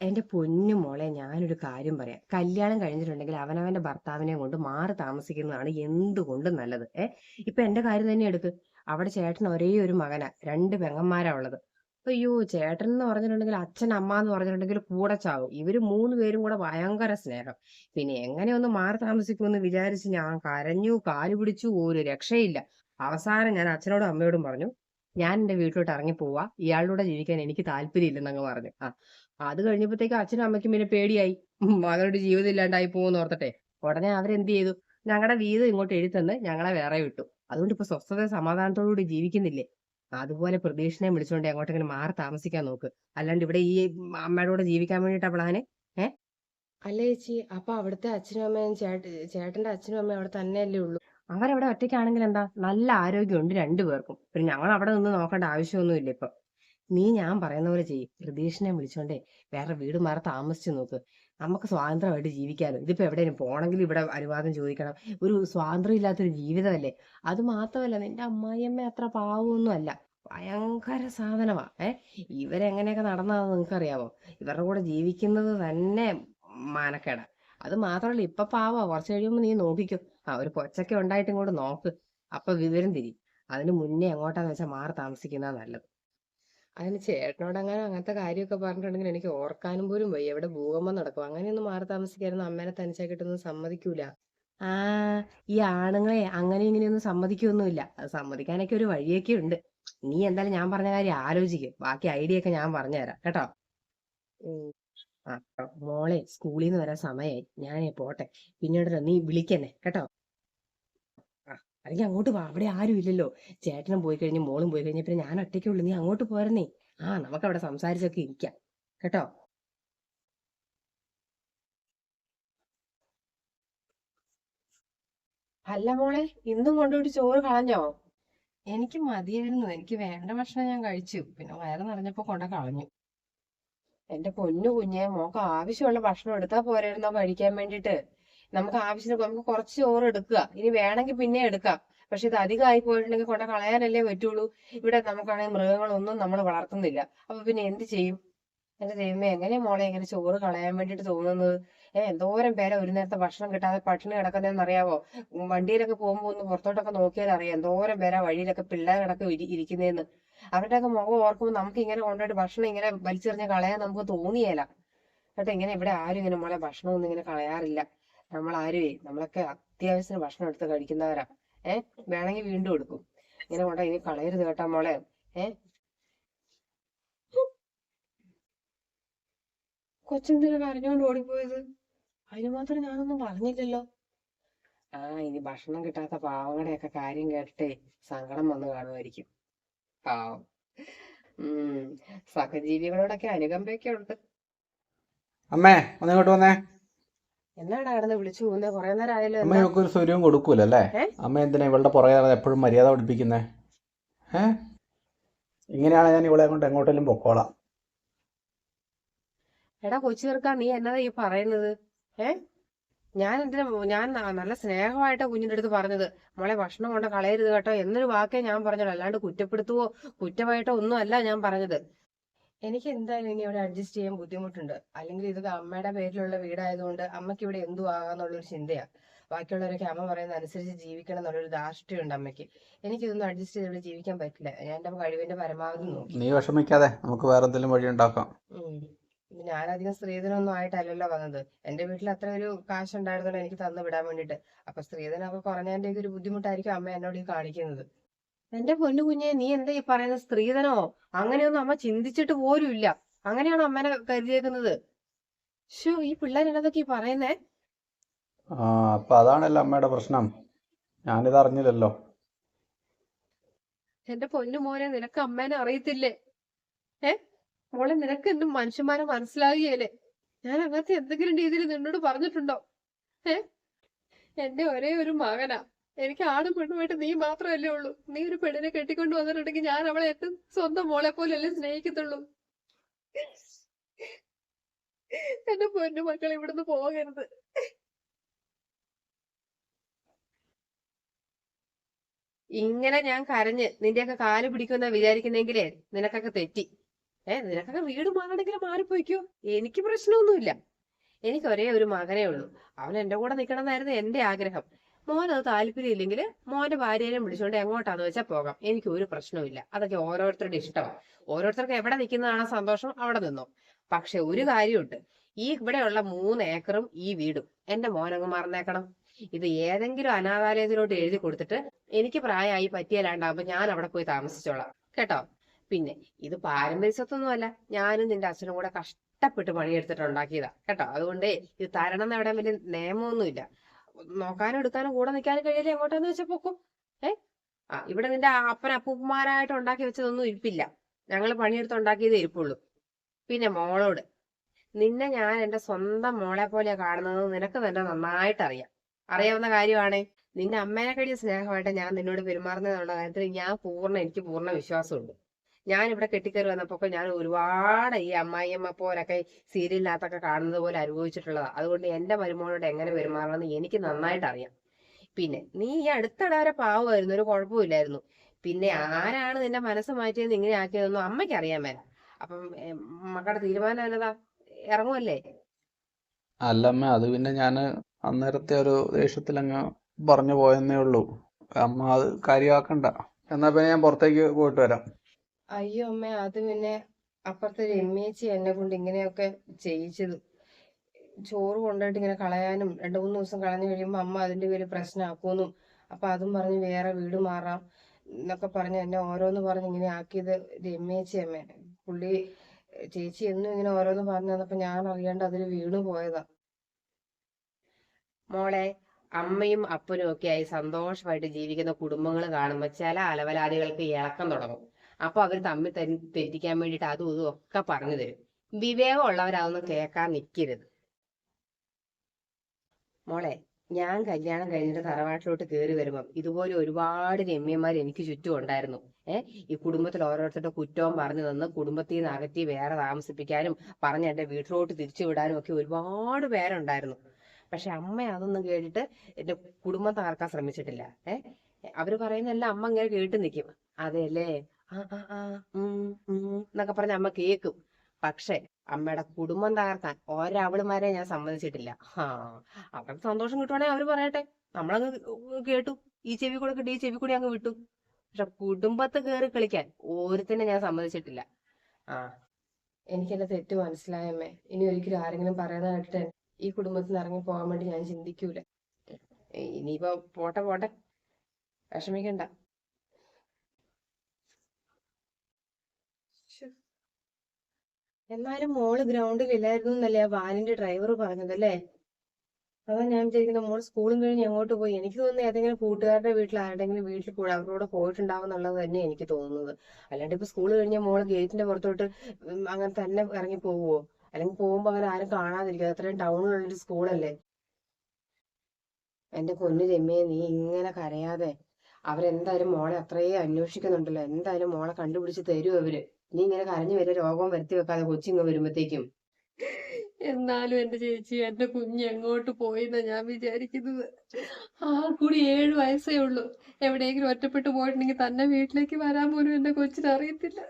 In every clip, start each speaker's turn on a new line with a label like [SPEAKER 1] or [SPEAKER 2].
[SPEAKER 1] എന്റെ പൊന്നു മോളെ ഞാനൊരു കാര്യം പറയാം. കല്യാണം കഴിഞ്ഞിട്ടുണ്ടെങ്കിൽ അവനവന്റെ ഭർത്താവിനെ കൊണ്ട് മാറി താമസിക്കുന്നതാണ് എന്തുകൊണ്ടും നല്ലത്? ഏ? ഇപ്പൊ എന്റെ കാര്യം തന്നെ എടുക്ക്. അവിടെ ചേട്ടൻ ഒരേ ഒരു മകനാ. രണ്ട് പെങ്ങന്മാരാ ഉള്ളത്. അയ്യോ ചേട്ടൻ എന്ന് പറഞ്ഞിട്ടുണ്ടെങ്കിൽ അച്ഛൻ അമ്മ എന്ന് പറഞ്ഞിട്ടുണ്ടെങ്കിൽ കൂടെ ചാവും. ഇവർ മൂന്ന് പേരും കൂടെ ഭയങ്കര സ്നേഹം. പിന്നെ എങ്ങനെ ഒന്ന് മാറി താമസിക്കുമെന്ന് വിചാരിച്ച് ഞാൻ കരഞ്ഞു കാൽ പിടിച്ചു ഒരു രക്ഷയില്ല. അവസാനം ഞാൻ അച്ഛനോടും അമ്മയോടും പറഞ്ഞു ഞാൻ എന്റെ വീട്ടിലോട്ട് ഇറങ്ങി പോവാ ഇയാളുടെ ജീവിക്കാൻ എനിക്ക് താല്പര്യമില്ലെന്നങ്ങ് പറഞ്ഞു. ആ. അത് കഴിഞ്ഞപ്പോഴത്തേക്ക് അച്ഛനും അമ്മയ്ക്കും പിന്നെ പേടിയായി. മകളുടെ ജീവിതം ഇല്ലാണ്ടായി പോകുമെന്ന് ഓർത്തട്ടെ. ഉടനെ അവരെന്ത് ചെയ്തു? ഞങ്ങളുടെ വീതം ഇങ്ങോട്ട് എഴുത്തന്ന് ഞങ്ങളെ വേറെ വിട്ടു. അതുകൊണ്ട് ഇപ്പൊ സ്വസ്ഥത സമാധാനത്തോടുകൂടി ജീവിക്കുന്നില്ലേ? അതുപോലെ പ്രതീക്ഷനെ വിളിച്ചുകൊണ്ട് അങ്ങോട്ടെങ്കിലും മാറി താമസിക്കാൻ നോക്ക്. അല്ലാണ്ട് ഇവിടെ ഈ അമ്മയുടെ കൂടെ ജീവിക്കാൻ വേണ്ടിട്ടാ പ്ലാന്? ഏ? അല്ല ചേച്ചി അപ്പൊ അവിടുത്തെ അച്ഛനും അമ്മയും ചേട്ട ചേട്ടന്റെ അച്ഛനും അമ്മയും അവിടെ തന്നെയല്ലേ ഉള്ളൂ? അവരവിടെ ഒറ്റയ്ക്കാണെങ്കിൽ എന്താ നല്ല ആരോഗ്യമുണ്ട് രണ്ടുപേർക്കും. പിന്നെ ഞങ്ങൾ അവിടെ നിന്ന് നോക്കേണ്ട ആവശ്യമൊന്നുമില്ല ഇപ്പൊ. നീ ഞാൻ പറയുന്ന പോലെ ചെയ്യ്. പ്രതീക്ഷനെ വിളിച്ചോണ്ടേ വേറെ വീട് മാറി താമസിച്ചു നോക്ക്. നമുക്ക് സ്വാതന്ത്ര്യമായിട്ട് ജീവിക്കാലോ. ഇതിപ്പോ എവിടെയും പോണെങ്കിൽ ഇവിടെ അനുവാദം ചോദിക്കണം. ഒരു സ്വാതന്ത്ര്യം ഇല്ലാത്തൊരു ജീവിതമല്ലേ? അത് മാത്രമല്ല നിന്റെ അമ്മായിയമ്മ അത്ര പാവമൊന്നും അല്ല. ഭയങ്കര സാധനമാ ഏ? ഇവരെങ്ങനെയൊക്കെ നടന്നതെന്ന് നിങ്ങൾക്കറിയാമോ ഇവരുടെ കൂടെ ജീവിക്കുന്നത് തന്നെ മാനക്കേട. അത് മാത്രമല്ല ഇപ്പൊ പാവാ. കുറച്ച് കഴിയുമ്പോ നീ നോക്കിക്കോ. ആ ഒരു കൊച്ചൊക്കെ ഉണ്ടായിട്ട് ഇങ്ങോട്ട് നോക്ക്. അപ്പൊ വിവരം തിരി. അതിന് മുന്നേ എങ്ങോട്ടാന്ന് വെച്ചാൽ മാറി താമസിക്കുന്നതാ നല്ലത്. അതിന് ചേട്ടനോട് അങ്ങനെ അങ്ങനത്തെ കാര്യമൊക്കെ പറഞ്ഞിട്ടുണ്ടെങ്കിൽ എനിക്ക് ഓർക്കാനും പോലും വയ്യ. എവിടെ ഭൂകമ്പം നടക്കും. അങ്ങനെയൊന്നും മാറി താമസിക്കായിരുന്നു അമ്മേനെ തനിച്ചാക്കിയിട്ടൊന്നും സമ്മതിക്കൂല. ആ ഈ ആണുങ്ങളെ അങ്ങനെ ഇങ്ങനെയൊന്നും സമ്മതിക്കൊന്നുമില്ല. അത് സമ്മതിക്കാനൊക്കെ ഒരു വഴിയൊക്കെ ഉണ്ട്. നീ എന്തായാലും ഞാൻ പറഞ്ഞ കാര്യം ആലോചിക്കും. ബാക്കി ഐഡിയ ഒക്കെ ഞാൻ പറഞ്ഞുതരാം. കേട്ടോ? ആ. മോളെ സ്കൂളിൽ നിന്ന് വരാൻ സമയമായി ഞാനേ പോട്ടെ. പിന്നീട് നീ വിളിക്കന്നെ കേട്ടോ? അല്ലെങ്കിൽ അങ്ങോട്ട് വാ. അവിടെ ആരും ഇല്ലല്ലോ. ചേട്ടനും പോയി കഴിഞ്ഞ് മോളും പോയി കഴിഞ്ഞ പിന്നെ ഞാൻ ഒറ്റയ്ക്കേ ഉള്ളൂ. നീ അങ്ങോട്ട് പോരണേ ആ നമുക്ക് അവിടെ സംസാരിച്ചൊക്കെ ഇരിക്കാം. കേട്ടോ? അല്ല മോളെ ഇന്നും കൊണ്ടുപോയിട്ട് ചോറ് കളഞ്ഞോ? എനിക്ക് മതിയായിരുന്നു. എനിക്ക് വേണ്ട ഭക്ഷണം ഞാൻ കഴിച്ചു. പിന്നെ വയറ് നിറഞ്ഞപ്പോ കൊണ്ട കളഞ്ഞു. എന്റെ പൊന്നു കുഞ്ഞെ മോക്ക് ആവശ്യമുള്ള ഭക്ഷണം എടുത്താ പോരായിരുന്നോ കഴിക്കാൻ വേണ്ടിട്ട് നമുക്ക് ആവശ്യത്തിന് നമുക്ക് കുറച്ച് ചോറ് എടുക്കുക. ഇനി വേണമെങ്കിൽ പിന്നെ എടുക്കാം. പക്ഷെ ഇത് അധികമായി പോയിട്ടുണ്ടെങ്കിൽ കൊണ്ട കളയാനല്ലേ പറ്റുള്ളൂ. ഇവിടെ നമുക്കാണെങ്കിൽ മൃഗങ്ങളൊന്നും നമ്മൾ വളർത്തുന്നില്ല. അപ്പൊ പിന്നെ എന്ത് ചെയ്യും? എന്റെ ദൈവമേ എങ്ങനെയാ മോളെ ഇങ്ങനെ ചോറ് കളയാൻ വേണ്ടിട്ട് തോന്നുന്നത്? ഏഹ് എന്തോരം പേരെ ഒരു നേരത്തെ ഭക്ഷണം കിട്ടാതെ പട്ടിണി കിടക്കുന്നതെന്ന് അറിയാവോ? വണ്ടിയിലൊക്കെ പോകുമ്പോ ഒന്ന് പുറത്തോട്ടൊക്കെ നോക്കിയാൽ അറിയാം. എന്തോരം പേരാ വഴിയിലൊക്കെ പിള്ളേർ കിടക്ക ഇരിക്കുന്നതെന്ന്. അവരുടെയൊക്കെ മുഖം ഓർക്കുമ്പോൾ നമുക്ക് ഇങ്ങനെ കൊണ്ടുപോയിട്ട് ഭക്ഷണം ഇങ്ങനെ വലിച്ചെറിഞ്ഞ് കളയാൻ നമുക്ക് തോന്നിയേല. കേട്ടോ ഇങ്ങനെ ഇവിടെ ആരും ഇങ്ങനെ മോളെ ഭക്ഷണം ഒന്നും ഇങ്ങനെ കളയാറില്ല. നമ്മൾ ആരുവേ നമ്മളൊക്കെ അത്യാവശ്യത്തിന് ഭക്ഷണം എടുത്ത് കഴിക്കുന്നവരാ. ഏ? വേണമെങ്കിൽ വീണ്ടും എടുക്കും. ഇങ്ങനെ കൊണ്ട ഇനി കളയരുത് കേട്ടോ മോളെ. ഏ? കൊച്ചെന്തിനാ കരഞ്ഞോണ്ട് ഓടിപ്പോയത്? അതിന് മാത്രം ഞാനൊന്നും പറഞ്ഞില്ലല്ലോ. ആ ഇനി ഭക്ഷണം കിട്ടാത്ത പാവങ്ങളുടെയൊക്കെ കാര്യം കേട്ടിട്ടേ സങ്കടം വന്നു കാണുമായിരിക്കും. പാവം. ഉം. സഹജീവികളോടൊക്കെ അനുകമ്പയൊക്കെ ഉണ്ട്.
[SPEAKER 2] അമ്മേ ഒന്ന് ഇങ്ങോട്ട് വന്നേ.
[SPEAKER 1] എന്നാടാ കിടന്ന് വിളിച്ചു പോകുന്നത് കുറെ നേരം ആയല്ലോ
[SPEAKER 2] അമ്മ ഇവൾക്ക് ഒരു സ്വരവും കൊടുക്കൂലല്ലേ? അമ്മ എന്തിനാ ഇവളുടെ പുറകെ എപ്പോഴും മര്യാദ പഠിപ്പിക്കുന്നേ? ഏ? ഇങ്ങനെയാണ് ഞാൻ ഇവളെ കൊണ്ട് എങ്ങോട്ടെങ്കിലും പൊക്കോളാം.
[SPEAKER 1] എടാ കൊച്ചു തീർക്കാ നീ എന്നതാ ഈ പറയുന്നത്? ഏ? ഞാൻ എന്തിനാ ഞാൻ നല്ല സ്നേഹമായിട്ടാ കുഞ്ഞിന്റെ അടുത്ത് പറഞ്ഞത്. മോളെ ഭക്ഷണം കൊണ്ട് കളയരുത് കേട്ടോ. എന്നൊരു വാക്കേ ഞാൻ പറഞ്ഞുള്ളൂ അല്ലാണ്ട് കുറ്റപ്പെടുത്തുവോ കുറ്റമായിട്ടോ ഒന്നും അല്ല ഞാൻ പറഞ്ഞത്. എനിക്ക് എന്തായാലും ഇനി ഇവിടെ അഡ്ജസ്റ്റ് ചെയ്യാൻ ബുദ്ധിമുട്ടുണ്ട്. അല്ലെങ്കിൽ ഇത് അമ്മയുടെ പേരിലുള്ള വീടായതുകൊണ്ട് അമ്മയ്ക്ക് ഇവിടെ എന്തു ആകാന്നുള്ളൊരു ചിന്തയാണ് ബാക്കിയുള്ളവരൊക്കെ അമ്മ പറയുന്ന അനുസരിച്ച് ജീവിക്കണം എന്നുള്ളൊരു ധാർഷ്ട്യമുണ്ട് അമ്മയ്ക്ക്. എനിക്കിതൊന്നും അഡ്ജസ്റ്റ് ചെയ്ത് ഇവിടെ ജീവിക്കാൻ പറ്റില്ല. ഞാൻ എന്റെ കഴിവിന്റെ പരമാവധി നോക്കി.
[SPEAKER 2] നീ വിഷമിക്കാതെ നമുക്ക് വേറെ എന്തെങ്കിലും വഴി ഉണ്ടാക്കാം.
[SPEAKER 1] ഞാനധികം സ്ത്രീധനൊന്നും ആയിട്ടല്ലല്ലോ വന്നത്. എന്റെ വീട്ടിൽ അത്ര ഒരു കാശ് ഉണ്ടായിരുന്നല്ലോ എനിക്ക് തന്നു വിടാൻ വേണ്ടിട്ട് അപ്പൊ സ്ത്രീധനമൊക്കെ കുറഞ്ഞതിന്റെ ഒരു ബുദ്ധിമുട്ടായിരിക്കും അമ്മ എന്നോട് ഈ കാണിക്കുന്നത്. എന്റെ പൊന്നു കുഞ്ഞെ നീ എന്താ ഈ പറയുന്ന സ്ത്രീധനമോ? അങ്ങനെയൊന്നും അമ്മ ചിന്തിച്ചിട്ട് പോലും ഇല്ല. അങ്ങനെയാണോ അമ്മേനെ കരുതിയേക്കുന്നത്? ഷോ ഈ പിള്ളേർ എന്നതൊക്കെ ഈ പറയുന്നേ?
[SPEAKER 2] ആ അപ്പൊ അതാണല്ലോ അമ്മയുടെ പ്രശ്നം. ഞാനിത് അറിഞ്ഞില്ലല്ലോ.
[SPEAKER 1] എന്റെ പൊന്നു മോനെ നിനക്ക് അമ്മേനെ അറിയത്തില്ലേ? ഏ? മോളെ നിനക്ക് എന്നും മനുഷ്യന്മാരെ മനസ്സിലാകുകയല്ലേ ഞാൻ അങ്ങനത്തെ എന്തെങ്കിലും രീതിയിൽ നിന്നോട് പറഞ്ഞിട്ടുണ്ടോ? ഏ? എന്റെ ഒരേ ഒരു മകനാ. എനിക്ക് ആടും പെണ്ണുമായിട്ട് നീ മാത്രമല്ലേ ഉള്ളൂ. നീ ഒരു പെണ്ണിനെ കെട്ടിക്കൊണ്ട് വന്നിട്ടുണ്ടെങ്കിൽ ഞാൻ അവളെ ഏറ്റവും സ്വന്തം മോളെ പോലെയല്ലേ സ്നേഹിക്കത്തുള്ളൂ. എന്റെ പൊന്നു മക്കൾ ഇവിടുന്ന് പോകരുത്. ഇങ്ങനെ ഞാൻ കരഞ്ഞ് നിന്റെയൊക്കെ കാൽ പിടിക്കുന്ന വിചാരിക്കുന്നെങ്കിലേ നിനക്കൊക്കെ തെറ്റി. ഏ നിനക്കൊക്കെ വീട് മാറണമെങ്കിൽ മാറിപ്പോയിക്കോ? എനിക്ക് പ്രശ്നമൊന്നുമില്ല. എനിക്ക് ഒരേ ഒരു മകനേ ഉള്ളൂ. അവൻ എന്റെ കൂടെ നിൽക്കണം എന്നായിരുന്നു എന്റെ ആഗ്രഹം. മോൻ അത് താല്പര്യമില്ലെങ്കിൽ മോന്റെ ഭാര്യനെ വിളിച്ചുകൊണ്ട് എങ്ങോട്ടാന്ന് വെച്ചാൽ പോകാം. എനിക്ക് ഒരു പ്രശ്നവും അതൊക്കെ ഓരോരുത്തരുടെ ഇഷ്ടമാണ് ഓരോരുത്തർക്ക് എവിടെ നിൽക്കുന്നതാണ് സന്തോഷം അവിടെ നിന്നോ. പക്ഷെ ഒരു കാര്യമുണ്ട്. ഈ ഇവിടെയുള്ള മൂന്ന് ഏക്കറും ഈ വീടും എന്റെ മോനങ്ങ് മറന്നേക്കണം. ഇത് ഏതെങ്കിലും അനാഥാലയത്തിലോട്ട് എഴുതി കൊടുത്തിട്ട് എനിക്ക് പ്രായമായി പറ്റിയല്ലാണ്ടാകുമ്പോ ഞാൻ അവിടെ പോയി താമസിച്ചോളാം. കേട്ടോ? പിന്നെ ഇത് പാരമ്പര്യസ്വത്തൊന്നും അല്ല. ഞാനും നിന്റെ അച്ഛനും കൂടെ കഷ്ടപ്പെട്ട് പണിയെടുത്തിട്ട് ഉണ്ടാക്കിയതാ. കേട്ടോ? അതുകൊണ്ടേ ഇത് തരണം എന്ന് എവിടെ വലിയ നിയമമൊന്നുമില്ല. നോക്കാനും എടുക്കാനും കൂടെ നിൽക്കാനും കഴിയില്ല. എങ്ങോട്ടെന്ന് വെച്ചാൽ പൊക്കും. ഏ? ആ ഇവിടെ നിന്റെ അപ്പൻ അപ്പൂപ്പന്മാരായിട്ട് ഉണ്ടാക്കി വെച്ചതൊന്നും ഇരിപ്പില്ല. ഞങ്ങൾ പണിയെടുത്ത് ഉണ്ടാക്കിയതേ ഇരിപ്പുള്ളൂ. പിന്നെ മോളോട് നിന്നെ ഞാൻ എന്റെ സ്വന്തം മോളെ പോലെയാ കാണുന്നത്. നിനക്ക് തന്നെ നന്നായിട്ട് അറിയാം അറിയാവുന്ന കാര്യമാണേ. നിന്റെ അമ്മേനെ കഴിഞ്ഞ സ്നേഹമായിട്ട് ഞാൻ നിന്നോട് പെരുമാറുന്നതെന്നുള്ള കാര്യത്തിൽ ഞാൻ പൂർണ എനിക്ക് പൂർണ വിശ്വാസമുണ്ട്. ഞാൻ ഇവിടെ കെട്ടിക്കയറി വന്നപ്പോൾ ഞാൻ ഒരുപാട് ഈ അമ്മായിയമ്മ പോലൊക്കെ സീരിയലിനകത്തൊക്കെ കാണുന്നത് പോലെ അനുഭവിച്ചിട്ടുള്ളതാ. അതുകൊണ്ട് എന്റെ മരുമോളോട് എങ്ങനെ പെരുമാറണമെന്ന് എനിക്ക് നന്നായിട്ട് അറിയാം പിന്നെ നീ ഈ അടുത്തിടെ വരെ പാവമായിരുന്നു ഒരു കുഴപ്പമില്ലായിരുന്നു പിന്നെ ആരാണ് നിന്റെ മനസ്സ് മാറ്റിയത് ഇങ്ങനെ ആക്കിയതെന്നും അമ്മയ്ക്ക് അറിയാൻ മേല. അപ്പം മക്കളുടെ തീരുമാനം എന്നതാ? ഇറങ്ങുമല്ലേ
[SPEAKER 2] അല്ലമ്മ അത് പിന്നെ ഞാൻ അന്നേരത്തെ ഒരു ദേഷ്യത്തിൽ അങ്ങ് പറഞ്ഞു പോയെന്നേ ഉള്ളൂ. അമ്മ അത് കാര്യമാക്കണ്ട. എന്നാ പിന്നെ ഞാൻ പുറത്തേക്ക് പോയിട്ട് വരാം.
[SPEAKER 1] അയ്യോ അമ്മ അത് പിന്നെ അപ്പുറത്തെ രമ്യേച്ചി എന്നെ കൊണ്ട് ഇങ്ങനെയൊക്കെ ചെയ്യിച്ചത്. ചോറ് കൊണ്ടുപോയിട്ട് ഇങ്ങനെ കളയാനും രണ്ടു മൂന്ന് ദിവസം കളഞ്ഞു കഴിയുമ്പോ അമ്മ അതിന്റെ പേര് പ്രശ്നമാക്കുമെന്നും അപ്പൊ അതും പറഞ്ഞ് വേറെ വീട് മാറാം എന്നൊക്കെ പറഞ്ഞ് എന്നെ ഓരോന്ന് പറഞ്ഞ് ഇങ്ങനെ ആക്കിയത് രമ്യേച്ചി അമ്മ. പുള്ളി ചേച്ചി എന്നും ഇങ്ങനെ ഓരോന്ന് പറഞ്ഞു തന്നപ്പോ ഞാൻ അറിയാണ്ട് അതിൽ വീണു പോയതാ. മോളെ അമ്മയും അപ്പനും ഒക്കെ ആയി സന്തോഷമായിട്ട് ജീവിക്കുന്ന കുടുംബങ്ങൾ കാണുമ്പോൾ ചില അലവലാദികൾക്ക് ഇളക്കം തുടങ്ങും. അപ്പൊ അവർ തമ്മിൽ തെറ്റി തെറ്റിക്കാൻ വേണ്ടിയിട്ട് അതും ഇതും ഒക്കെ പറഞ്ഞു തരും. വിവേകമുള്ളവരതൊന്നും കേൾക്കാൻ നിൽക്കരുത് മോളെ ഞാൻ കല്യാണം കഴിഞ്ഞിട്ട് തറവാട്ടിലോട്ട് കയറി വരുമ്പം ഇതുപോലെ ഒരുപാട് രമ്യന്മാർ എനിക്ക് ചുറ്റും ഉണ്ടായിരുന്നു. ഏഹ് ഈ കുടുംബത്തിൽ ഓരോരുത്തരുടെ കുറ്റവും പറഞ്ഞു തന്ന് കുടുംബത്തിൽ നിന്ന് അകറ്റി വേറെ താമസിപ്പിക്കാനും പറഞ്ഞ് എന്റെ വീട്ടിലോട്ട് തിരിച്ചു വിടാനും ഒക്കെ ഒരുപാട് പേരുണ്ടായിരുന്നു. പക്ഷെ അമ്മ അതൊന്നും കേട്ടിട്ട് എന്റെ കുടുംബം തകർക്കാൻ ശ്രമിച്ചിട്ടില്ല. ഏഹ് അവർ പറയുന്നതെല്ലാം അമ്മ ഇങ്ങനെ കേട്ട് നിൽക്കും അതെല്ലേ? ആ ആ ആ എന്നൊക്കെ പറഞ്ഞ് അമ്മ കേക്കും. പക്ഷെ അമ്മയുടെ കുടുംബം തകർക്കാൻ ഒരവളുമാരെ ഞാൻ സമ്മതിച്ചിട്ടില്ല. ആ അവർക്ക് സന്തോഷം കിട്ടുവാണെങ്കിൽ അവർ പറയട്ടെ. നമ്മളങ്ങ് കേട്ടു. ഈ ചെവി കൂടെ കിട്ടി ഈ ചെവി കൂടി അങ്ങ് വിട്ടു. പക്ഷെ കുടുംബത്ത് കയറി കളിക്കാൻ ഓരത്തിനെ ഞാൻ സമ്മതിച്ചിട്ടില്ല. ആ എനിക്ക് എന്റെ തെറ്റ് മനസ്സിലായമ്മേ ഇനി ഒരിക്കലും ആരെങ്കിലും പറയാതെ കേട്ടിട്ട് ഈ കുടുംബത്തിൽ നിന്ന് ഇറങ്ങി പോകാൻ വേണ്ടി ഞാൻ ചിന്തിക്കൂല. ഇനിയിപ്പോ പോട്ടെ പോട്ടെ. വിഷമിക്കണ്ട. എന്നാലും മോൾ ഗ്രൗണ്ടിൽ ഇല്ലായിരുന്നു എന്നല്ലേ ആ വാനിന്റെ ഡ്രൈവർ പറഞ്ഞത് അല്ലേ? അതാ ഞാൻ വിചാരിക്കുന്നത് മോൾ സ്കൂളും കഴിഞ്ഞ് എങ്ങോട്ട് പോയി? എനിക്ക് തോന്നുന്നു ഏതെങ്കിലും കൂട്ടുകാരുടെ വീട്ടിൽ ആരുടെങ്കിലും വീട്ടിൽ കൂടെ അവരോട് പോയിട്ടുണ്ടാവും എന്നുള്ളത് തന്നെ എനിക്ക് തോന്നുന്നത്. അല്ലാണ്ട് ഇപ്പൊ സ്കൂൾ കഴിഞ്ഞ മോൾ ഗേറ്റിന്റെ പുറത്തോട്ട് അങ്ങനെ തന്നെ ഇറങ്ങി പോവുമോ അല്ലെങ്കിൽ പോകുമ്പോ അങ്ങനെ ആരും കാണാതിരിക്കും. അത്രയും ടൗണിലുള്ളൊരു സ്കൂളല്ലേ എന്റെ പൊന്നു രമ്യയെ നീ ഇങ്ങനെ കരയാതെ അവരെന്തായാലും മോളെ അത്രയും അന്വേഷിക്കുന്നുണ്ടല്ലോ. എന്തായാലും മോളെ കണ്ടുപിടിച്ച് തരും അവർ. നീ ഇങ്ങനെ കരഞ്ഞു വരെ രോഗം വരുത്തി വെക്കാതെ കൊച്ചിങ്ങ് വരുമ്പത്തേക്കും.
[SPEAKER 3] എന്നാലും എന്റെ ചേച്ചി എന്റെ കുഞ്ഞ് എങ്ങോട്ട് പോയിന്നാ ഞാൻ വിചാരിക്കുന്നത്. ആ കൂടി ഏഴ് വയസ്സേ ഉള്ളൂ. എവിടെയെങ്കിലും ഒറ്റപ്പെട്ടു പോയിട്ടുണ്ടെങ്കിൽ തന്നെ വീട്ടിലേക്ക് വരാൻ പോലും എന്റെ കൊച്ചിന് അറിയത്തില്ല.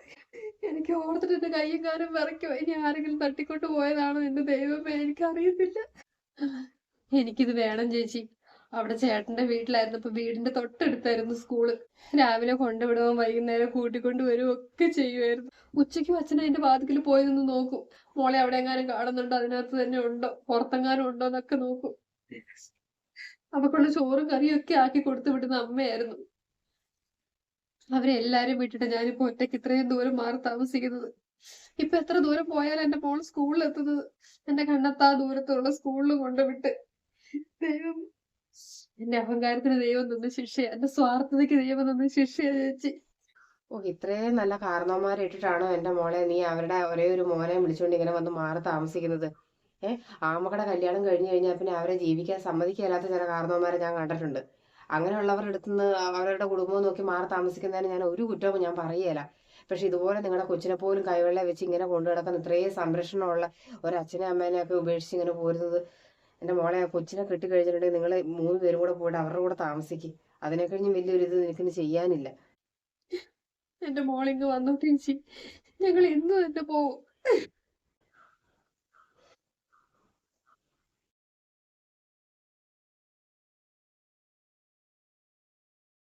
[SPEAKER 3] എനിക്ക് ഓർത്തിട്ട് എന്റെ കൈയും കാലും വിറയ്ക്കോ. ഇനി ആരെങ്കിലും തട്ടിക്കൊണ്ട് പോയതാണോ എന്റെ ദൈവമേ എനിക്ക് അറിയത്തില്ല എനിക്കിത് വേണം ചേച്ചി. അവിടെ ചേട്ടന്റെ വീട്ടിലായിരുന്നു. അപ്പൊ വീടിന്റെ തൊട്ടടുത്തായിരുന്നു സ്കൂൾ. രാവിലെ കൊണ്ടുവിടുകയും വൈകുന്നേരം കൂട്ടിക്കൊണ്ട് വരികയും ഒക്കെ ചെയ്യുമായിരുന്നു. ഉച്ചയ്ക്കും അച്ഛൻ അതിന്റെ വാതിക്കൽ പോയി നിന്ന് നോക്കും. മോളെ അവിടെ എങ്ങാനും കാണുന്നുണ്ടോ? അതിനകത്ത് തന്നെ ഉണ്ടോ? പുറത്തെങ്ങാനും ഉണ്ടോ എന്നൊക്കെ നോക്കും. അവക്കുള്ള ചോറും കറിയും ഒക്കെ ആക്കി കൊടുത്തു വിടുന്ന അമ്മയായിരുന്നു. അവരെ എല്ലാരും വിട്ടിട്ട് ഞാനിപ്പോ ഒറ്റയ്ക്ക് ഇത്രയും ദൂരം മാറി താമസിക്കുന്നത്. ഇപ്പൊ എത്ര ദൂരം പോയാലും എന്റെ മോൾ സ്കൂളിൽ എത്തുന്നത് എന്റെ കണ്ണത്താ ദൂരത്തുള്ള സ്കൂളിൽ കൊണ്ടുവിട്ട്. ദൈവം എന്റെ അഹങ്കാരത്തിന് ദൈവം തന്ന ശിക്ഷ എന്റെ സ്വാർത്ഥതയ്ക്ക് ദൈവം തന്ന ശിക്ഷ ചേച്ചി.
[SPEAKER 1] ഓ ഇത്രയും നല്ല കാരണവന്മാരെ ഇട്ടിട്ടാണോ എന്റെ മോളെ നീ അവരുടെ ഒരേ ഒരു മോനെ വിളിച്ചുകൊണ്ട് ഇങ്ങനെ വന്ന് മാറി താമസിക്കുന്നത്? ഏ ആമക്കടെ കല്യാണം കഴിഞ്ഞു കഴിഞ്ഞാൽ പിന്നെ അവരെ ജീവിക്കാൻ സമ്മതിക്കില്ലാത്ത ചില കാരണവന്മാരെ ഞാൻ കണ്ടിട്ടുണ്ട്. അങ്ങനെയുള്ളവരുടെ അടുത്തുനിന്ന് അവരുടെ കുടുംബം നോക്കി മാറി താമസിക്കുന്നതിന് ഞാൻ ഒരു കുറ്റവും ഞാൻ പറയുകയില്ല. പക്ഷെ ഇതുപോലെ നിങ്ങളുടെ കൊച്ചിനെ പോലും കൈവെള്ളം വെച്ച് ഇങ്ങനെ കൊണ്ടു ഇത്രയും സംരക്ഷണമുള്ള ഒരു അച്ഛനെ അമ്മേനെ ഒക്കെ ഉപേക്ഷിച്ച് ഇങ്ങനെ പോരുന്നത് എന്റെ മോളെ ആ കൊച്ചിനെ കെട്ടിക്കഴിഞ്ഞിട്ടുണ്ടെങ്കിൽ നിങ്ങൾ മൂന്ന് പേരും കൂടെ പോയിട്ട് അവരുടെ കൂടെ താമസിക്കും. അതിനെ കഴിഞ്ഞ് വലിയൊരു ഇത് നിനക്കിന് ചെയ്യാനില്ല.
[SPEAKER 3] എന്റെ മോളിങ്ങ് വന്നു ചേച്ചി. ഞങ്ങൾ ഇന്ന് തന്നെ പോവും